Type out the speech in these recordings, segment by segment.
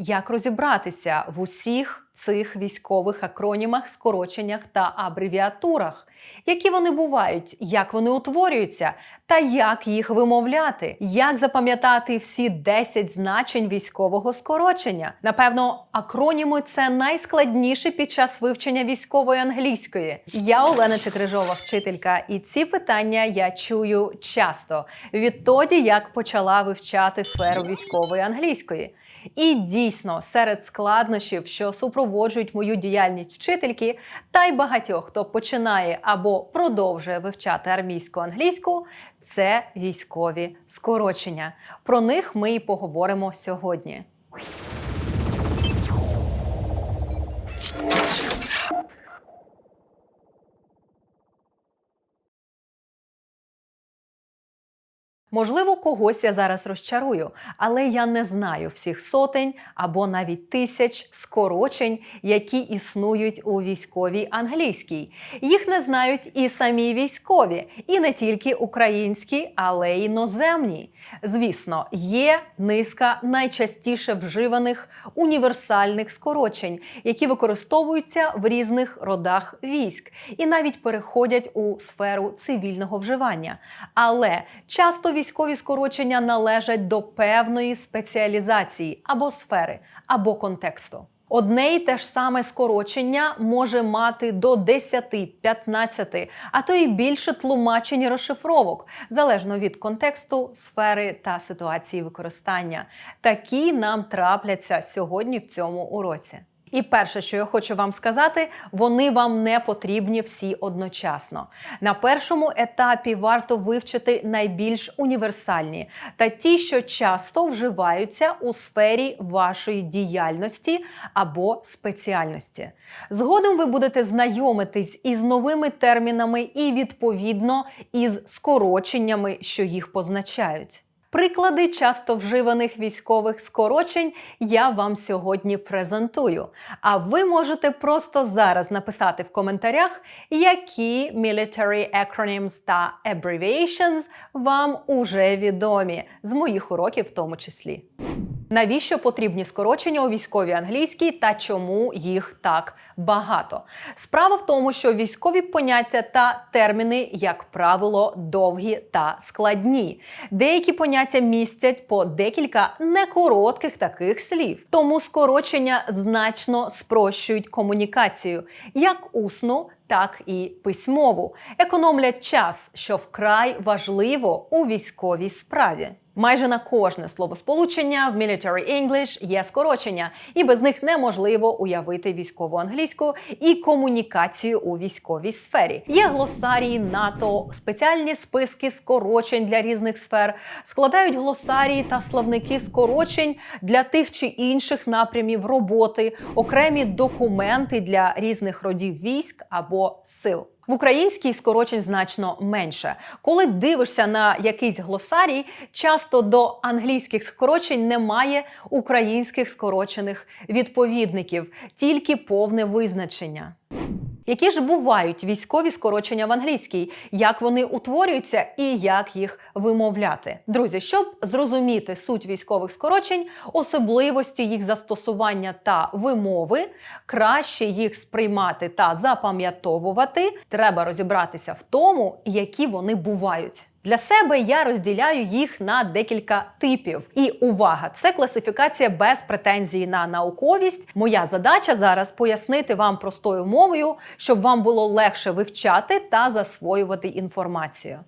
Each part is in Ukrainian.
Як розібратися в усіх цих військових акронімах, скороченнях та абревіатурах? Які вони бувають, як вони утворюються, та як їх вимовляти? Як запам'ятати всі 10 значень військового скорочення? Напевно, акроніми це найскладніше під час вивчення військової англійської. Я Олена Чекрижова, вчителька, і ці питання я чую часто відтоді, як почала вивчати сферу військової англійської. І дійсно, серед складнощів, що супроводжують мою діяльність вчительки, та й багатьох, хто починає або продовжує вивчати армійську англійську, це військові скорочення. Про них ми і поговоримо сьогодні. Можливо, когось я зараз розчарую, але я не знаю всіх сотень або навіть тисяч скорочень, які існують у військовій англійській. Їх не знають і самі військові, і не тільки українські, але й іноземні. Звісно, є низка найчастіше вживаних універсальних скорочень, які використовуються в різних родах військ і навіть переходять у сферу цивільного вживання. Але часто військові скорочення належать до певної спеціалізації або сфери, або контексту. Одне й те ж саме скорочення може мати до 10, 15, а то й більше тлумачень розшифровок, залежно від контексту, сфери та ситуації використання. Такі нам трапляться сьогодні в цьому уроці. І перше, що я хочу вам сказати, вони вам не потрібні всі одночасно. На першому етапі варто вивчити найбільш універсальні та ті, що часто вживаються у сфері вашої діяльності або спеціальності. Згодом ви будете знайомитись із новими термінами і відповідно із скороченнями, що їх позначають. Приклади часто вживаних військових скорочень я вам сьогодні презентую. А ви можете просто зараз написати в коментарях, які military acronyms та abbreviations вам уже відомі з моїх уроків, в тому числі. Навіщо потрібні скорочення у військовій англійській та чому їх так багато? Справа в тому, що військові поняття та терміни, як правило, довгі та складні. Деякі поняття містять по декілька некоротких таких слів. Тому скорочення значно спрощують комунікацію, як усну. Так і письмову економлять час, що вкрай важливо у військовій справі. Майже на кожне словосполучення в Military English є скорочення, і без них неможливо уявити військову англійську і комунікацію у військовій сфері. Є глосарії НАТО, спеціальні списки скорочень для різних сфер, складають глосарії та словники скорочень для тих чи інших напрямів роботи, окремі документи для різних родів військ або сил. В українській скорочень значно менше. Коли дивишся на якийсь глосарій, часто до англійських скорочень немає українських скорочених відповідників, тільки повне визначення. Які ж бувають військові скорочення в англійській, як вони утворюються і як їх вимовляти? Друзі, щоб зрозуміти суть військових скорочень, особливості їх застосування та вимови, краще їх сприймати та запам'ятовувати, треба розібратися в тому, які вони бувають. Для себе я розділяю їх на декілька типів. І увага, це класифікація без претензії на науковість. Моя задача зараз пояснити вам простою мовою, щоб вам було легше вивчати та засвоювати інформацію.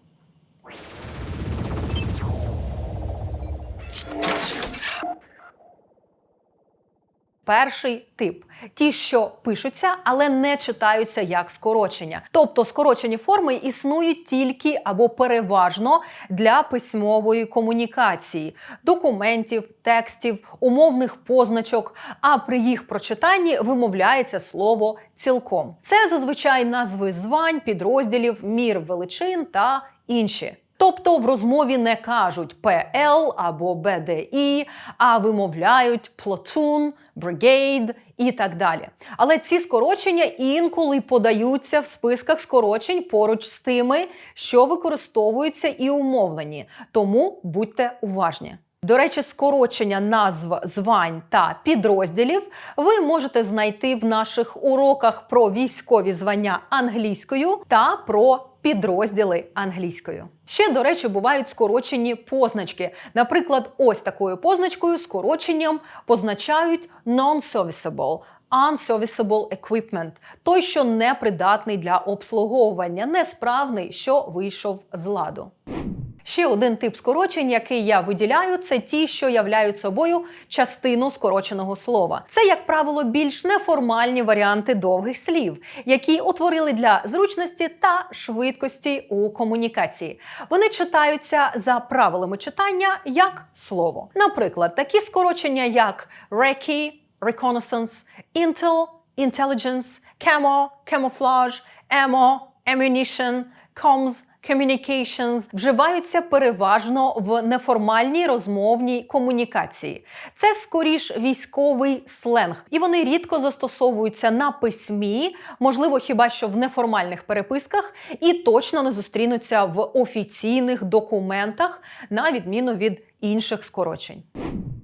Перший тип ті, що пишуться, але не читаються як скорочення. Тобто скорочені форми існують тільки або переважно для письмової комунікації, документів, текстів, умовних позначок. А при їх прочитанні вимовляється слово цілком. Це зазвичай назви звань, підрозділів, мір величин та інші. Тобто в розмові не кажуть PL або BDI, а вимовляють platoon, brigade і так далі. Але ці скорочення інколи подаються в списках скорочень поруч з тими, що використовуються і умовлені. Тому будьте уважні. До речі, скорочення назв звань та підрозділів ви можете знайти в наших уроках про військові звання англійською та про підрозділи англійською. Ще, до речі, бувають скорочені позначки. Наприклад, ось такою позначкою скороченням позначають non-serviceable, unserviceable equipment – той, що не придатний для обслуговування, несправний, що вийшов з ладу. Ще один тип скорочень, який я виділяю, це ті, що являють собою частину скороченого слова. Це, як правило, більш неформальні варіанти довгих слів, які утворили для зручності та швидкості у комунікації. Вони читаються за правилами читання як слово. Наприклад, такі скорочення, як recce, reconnaissance, intel, intelligence, camo, camouflage, ammo, ammunition, comms, communications вживаються переважно в неформальній розмовній комунікації. Це скоріш військовий сленг, і вони рідко застосовуються на письмі, можливо, хіба що в неформальних переписках, і точно не зустрінуться в офіційних документах, на відміну від інших скорочень.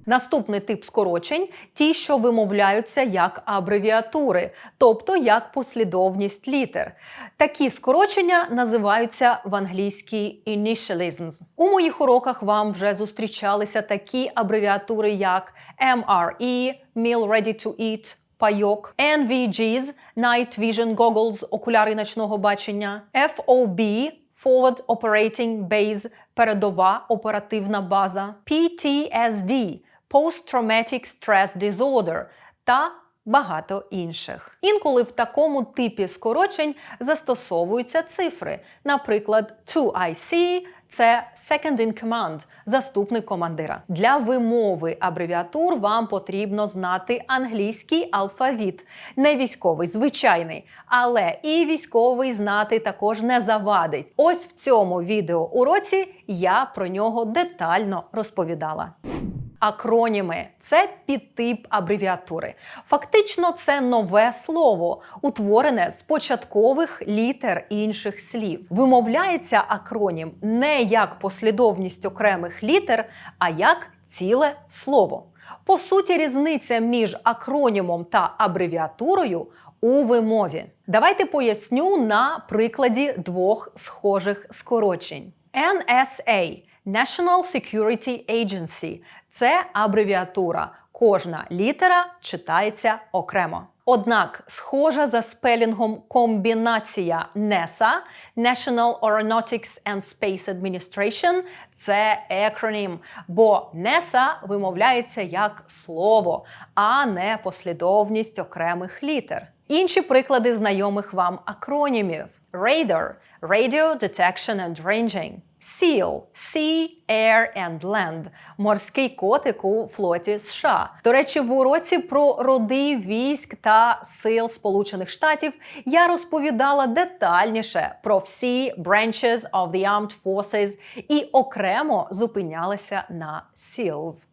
Наступний тип скорочень ті, що вимовляються як абревіатури, тобто як послідовність літер. Такі скорочення називаються в англійській initialisms. У моїх уроках вам вже зустрічалися такі абревіатури, як MRE, Meal Ready to Eat, пайок, NVGs, Night Vision Goggles, окуляри ночного бачення, FOB, Forward Operating Base, передова оперативна база, PTSD, Post-Traumatic Stress Disorder та багато інших. Інколи в такому типі скорочень застосовуються цифри. Наприклад, 2IC – це Second in Command, заступник командира. Для вимови абревіатур вам потрібно знати англійський алфавіт, не військовий, звичайний, але і військовий знати також не завадить. Ось в цьому відеоуроці я про нього детально розповідала. Акроніми це підтип абревіатури. Фактично, це нове слово, утворене з початкових літер інших слів. Вимовляється акронім не як послідовність окремих літер, а як ціле слово. По суті, різниця між акронімом та абревіатурою у вимові. Давайте поясню на прикладі двох схожих скорочень. NSA – National Security Agency – це абревіатура. Кожна літера читається окремо. Однак схожа за спелінгом комбінація NESA – National Aeronautics and Space Administration – це екронім, бо NESA вимовляється як слово, а не послідовність окремих літер. Інші приклади знайомих вам акронімів: Radar – Radio Detection and Ranging. SEAL – Sea, Air and Land – морський котик у флоті США. До речі, в уроці про роди військ та сил Сполучених Штатів я розповідала детальніше про всі branches of the armed forces і окремо зупинялася на SEALs.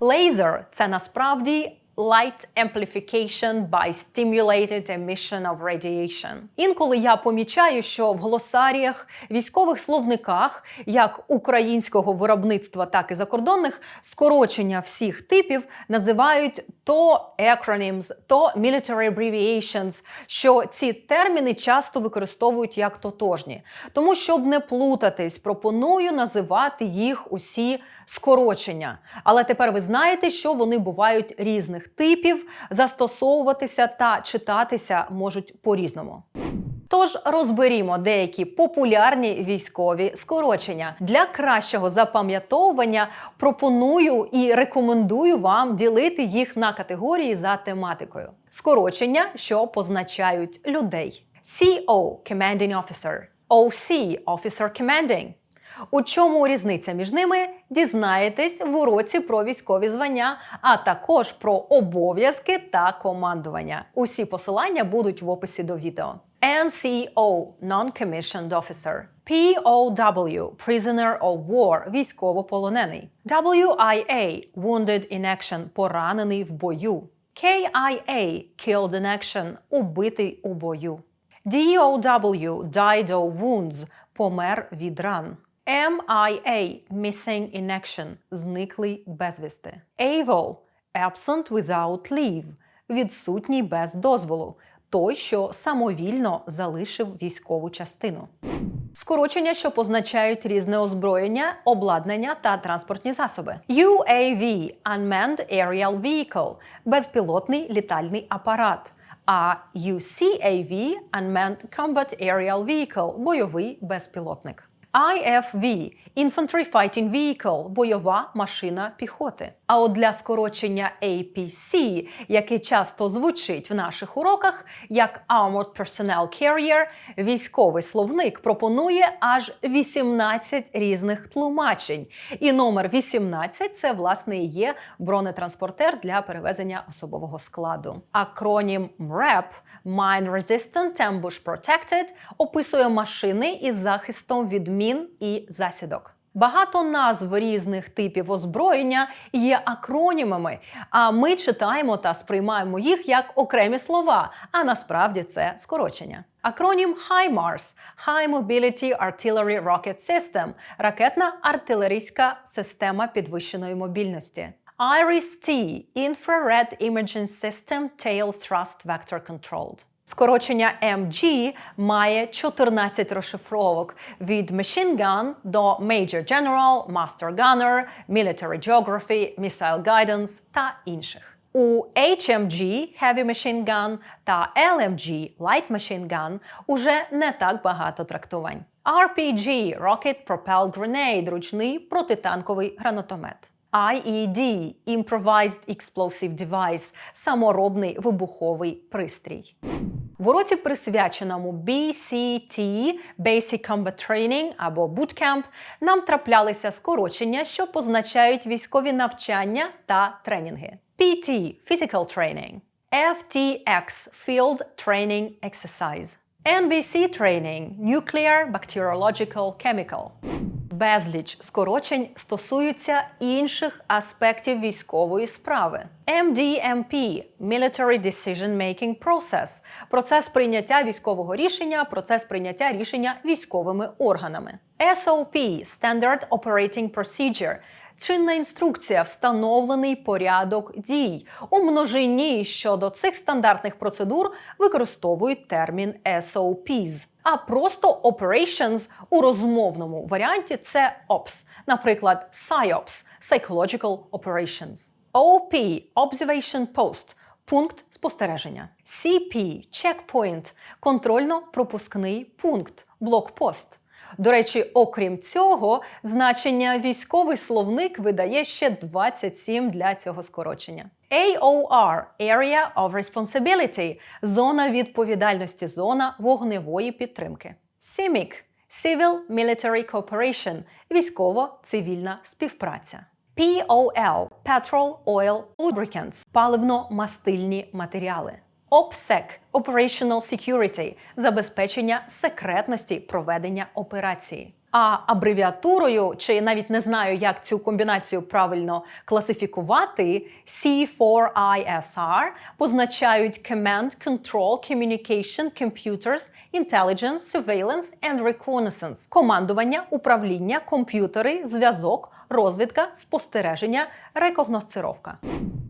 Laser – це насправді Light amplification by stimulated emission of radiation. Інколи я помічаю, що в глосаріях, військових словниках, як українського виробництва, так і закордонних, скорочення всіх типів називають то acronyms, то military abbreviations, що ці терміни часто використовують як тотожні. Тому, щоб не плутатись, пропоную називати їх усі скорочення. Але тепер ви знаєте, що вони бувають різних типів, застосовуватися та читатися можуть по-різному. Тож розберімо деякі популярні військові скорочення. Для кращого запам'ятовування пропоную і рекомендую вам ділити їх на категорії за тематикою. Скорочення, що позначають людей: CO – Commanding Officer, OC – Officer Commanding. У чому різниця між ними дізнаєтесь в уроці про військові звання, а також про обов'язки та командування. Усі посилання будуть в описі до відео. NCO – Non-Commissioned Officer. POW – Prisoner of War – військовополонений. WIA – Wounded in Action – поранений в бою. KIA – Killed in Action – убитий у бою. DOW – Died of Wounds – помер від ран. MIA – Missing in Action – зниклий безвісти. AWOL – Absent without leave – відсутній без дозволу. Той, що самовільно залишив військову частину. Скорочення, що позначають різне озброєння, обладнання та транспортні засоби. UAV – Unmanned Aerial Vehicle – безпілотний літальний апарат. А UCAV – Unmanned Combat Aerial Vehicle – бойовий безпілотник. IFV – Infantry Fighting Vehicle – бойова машина піхоти. А от для скорочення APC, яке часто звучить в наших уроках як Armored Personnel Carrier, військовий словник пропонує аж 18 різних тлумачень. І номер 18 – це власне є бронетранспортер для перевезення особового складу. Акронім MRAP – Mine Resistant Ambush Protected описує машини із захистом від мін і засідок. Багато назв різних типів озброєння є акронімами, а ми читаємо та сприймаємо їх як окремі слова, а насправді це скорочення. Акронім HIMARS – High Mobility Artillery Rocket System – ракетна артилерійська система підвищеної мобільності. IRIS-T – Infrared Imaging System Tail Thrust Vector Controlled. Скорочення MG має 14 розшифровок від Machine Gun до Major General, Master Gunner, Military Geography, Missile Guidance та інших. У HMG Heavy Machine Gun та LMG Light Machine Gun уже не так багато трактувань. RPG Rocket Propelled Grenade – ручний протитанковий гранатомет. IED – Improvised Explosive Device – саморобний вибуховий пристрій. В уроці, присвяченому BCT – Basic Combat Training або Bootcamp, нам траплялися скорочення, що позначають військові навчання та тренінги. PT – Physical Training, FTX – Field Training Exercise, NBC Training – Nuclear Bacteriological Chemical. Безліч скорочень стосуються інших аспектів військової справи. MDMP – Military Decision Making Process – процес прийняття військового рішення, процес прийняття рішення військовими органами. SOP – Standard Operating Procedure – Чинна інструкція, встановлений порядок дій. У множині щодо цих стандартних процедур використовують термін SOPs. А просто operations у розмовному варіанті це OPS, наприклад, PSYOPS – Psychological Operations. OP – Observation Post – пункт спостереження. CP – Checkpoint – контрольно-пропускний пункт, блокпост. До речі, окрім цього, значення військовий словник видає ще 27 для цього скорочення. AOR – Area of Responsibility – зона відповідальності, зона вогневої підтримки. CIMIC – Civil Military Cooperation – військово-цивільна співпраця. POL – Petrol Oil Lubricants – паливно-мастильні матеріали. OPSEC – Operational Security – забезпечення секретності проведення операції. А абревіатурою, чи навіть не знаю, як цю комбінацію правильно класифікувати, C4ISR позначають Command, Control, Communication, Computers, Intelligence, Surveillance and Reconnaissance – командування, управління, комп'ютери, зв'язок, розвідка, спостереження, рекогносцировка.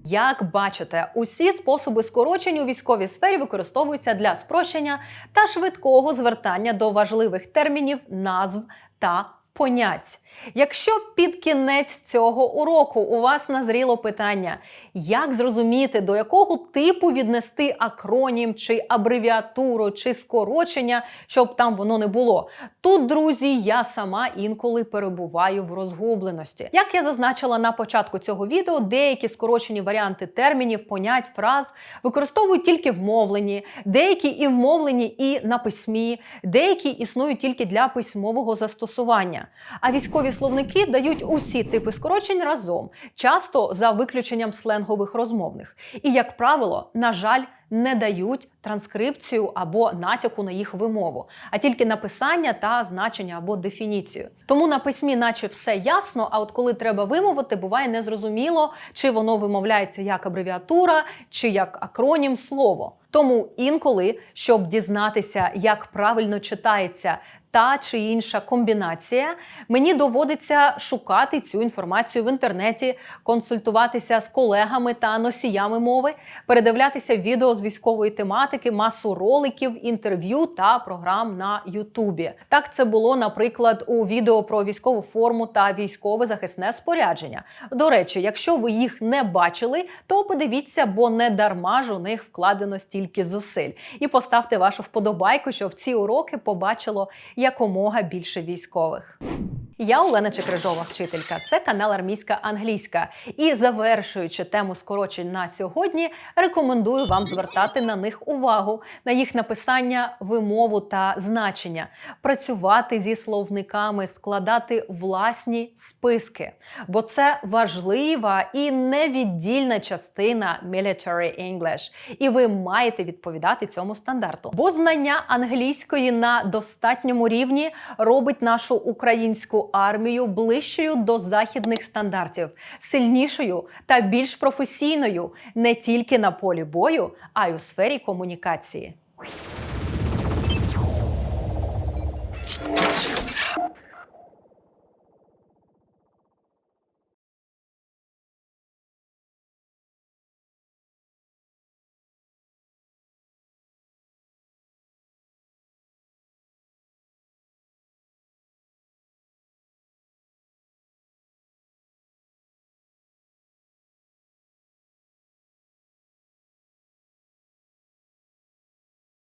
Як бачите, усі способи скорочень у військовій сфері використовуються для спрощення та швидкого звертання до важливих термінів, назв та понять. Якщо під кінець цього уроку у вас назріло питання, як зрозуміти, до якого типу віднести акронім, чи абревіатуру, чи скорочення, щоб там воно не було, тут, друзі, я сама інколи перебуваю в розгубленості. Як я зазначила на початку цього відео, деякі скорочені варіанти термінів, понять, фраз використовують тільки в мовленні, деякі і в мовленні, і на письмі, деякі існують тільки для письмового застосування. А військові словники дають усі типи скорочень разом, часто за виключенням сленгових розмовних. І, як правило, на жаль, не дають транскрипцію або натяку на їх вимову, а тільки написання та значення або дефініцію. Тому на письмі, наче все ясно, а от коли треба вимовити, буває незрозуміло, чи воно вимовляється як абревіатура, чи як акронім слово. Тому інколи, щоб дізнатися, як правильно читається та чи інша комбінація, мені доводиться шукати цю інформацію в інтернеті, консультуватися з колегами та носіями мови, передивлятися відео з військової тематики, масу роликів, інтерв'ю та програм на Ютубі. Так це було, наприклад, у відео про військову форму та військове захисне спорядження. До речі, якщо ви їх не бачили, то подивіться, бо не дарма ж у них вкладено стільки зусиль. І поставте вашу вподобайку, щоб ці уроки побачило якомога більше військових. Я Олена Чекрижова, вчителька. Це канал Армійська Англійська. І завершуючи тему скорочень на сьогодні, рекомендую вам звертати на них увагу, на їх написання, вимову та значення, працювати зі словниками, складати власні списки. Бо це важлива і невіддільна частина Military English. І ви маєте відповідати цьому стандарту. Бо знання англійської на достатньому рівні робить нашу українську армію ближчою до західних стандартів, сильнішою та більш професійною не тільки на полі бою, а й у сфері комунікації.